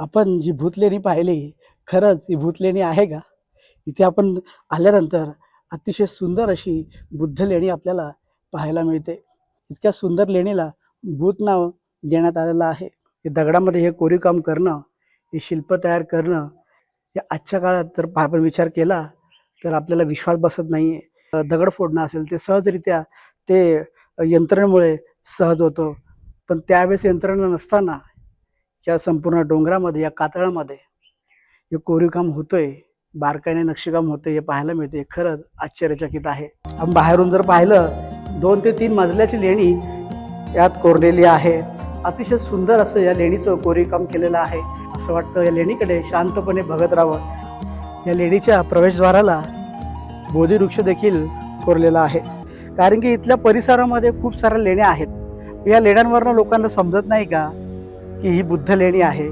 आपण जी भूतलेणी पाहिली खरंच ही भूतलेणी आहे का? इथे आपण आल्यानंतर अतिशय सुंदर अशी बुद्ध लेणी आपल्याला पाहायला मिळते. इतक्या सुंदर लेणीला भूत नाव देण्यात आलेलं आहे. हे दगडामध्ये हे कोरीवकाम करणं हे शिल्प तयार करणं हे आजच्या काळात जर आपण विचार केला तर आपल्याला विश्वास बसत नाही आहे दगड फोडणं असेल ते सहजरित्या ते यंत्रणेमुळे सहज होतं. पण त्यावेळेस यंत्रणा नसताना या संपूर्ण डोंगरामध्ये या कातळामध्ये हे कोरीवकाम होतंय. बारकाईने नक्षीकाम होते हे पाहायला मिळते खरंच आश्चर्यचकित आहे. आपण बाहेरून जर पाहिलं दोन ते तीन मजल्याची लेणी यात कोरलेली आहे. अतिशय सुंदर असं या लेणीचं कोरीवकाम केलेलं आहे. असं वाटतं या लेणीकडे शांतपणे बघत राहावं. या लेणीच्या प्रवेशद्वाराला बोधीवृक्ष देखील कोरलेला आहे. कारण की इथल्या परिसरामध्ये खूप साऱ्या लेण्या आहेत. या लेण्यांवरनं लोकांना समजत नाही का? की ही बुद्ध लेणी आहे.